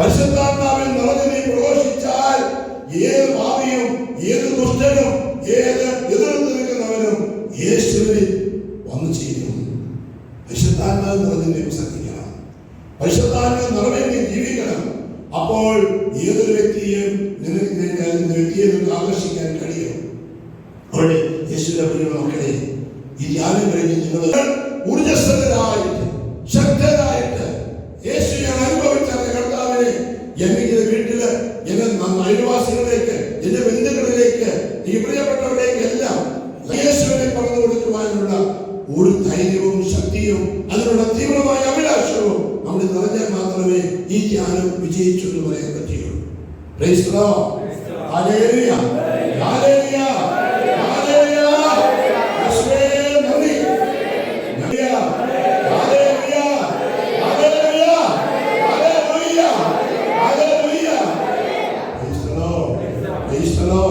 പരിശുദ്ധാത്മാവിൽ നിറഞ്ഞു നീ പ്രഘോഷിച്ചാൽ ഏത് ഭാവിയും ഏത് ദുഷ്ടനും ഏത് എതിർത്ത് നിൽക്കുന്നവനും യേശുവിൽ വന്നു ചേരും. പരിശുദ്ധാത്മാവ് നിറഞ്ഞു നീ പ്രസംഗിക്കണം പരിശുദ്ധാത്മാവ് നിറവേ നീ ജീവിക്കണം. അപ്പോൾ ഏതൊരു വ്യക്തിയും നിനക്ക് വ്യക്തിയെ നിനക്ക് ആകർഷിക്കാൻ കഴിയും. അവിടെ യേശുവിന്റെ മക്കളെ ഈ ധ്യാനം കഴിഞ്ഞ് നിങ്ങൾ ഊർജസ്വലരായിട്ട് എനിക്ക് വീട്ടിൽ എന്റെ അയൽവാസികളിലേക്ക് എന്റെ ബന്ധുക്കളിലേക്ക് ഈ പ്രിയപ്പെട്ടവരിലേക്ക് എല്ലാം യേശുവിനെ പറഞ്ഞു കൊടുക്കുവാനുള്ള ഒരു ധൈര്യവും ശക്തിയും അതിനുള്ള തീവ്രമായ അഭിലാഷവും നമ്മൾ നിറഞ്ഞാൽ മാത്രമേ ഈ ധ്യാനം വിജയിച്ചു എന്ന് പറയാൻ പറ്റുകയുള്ളൂ. క్రీస్తులో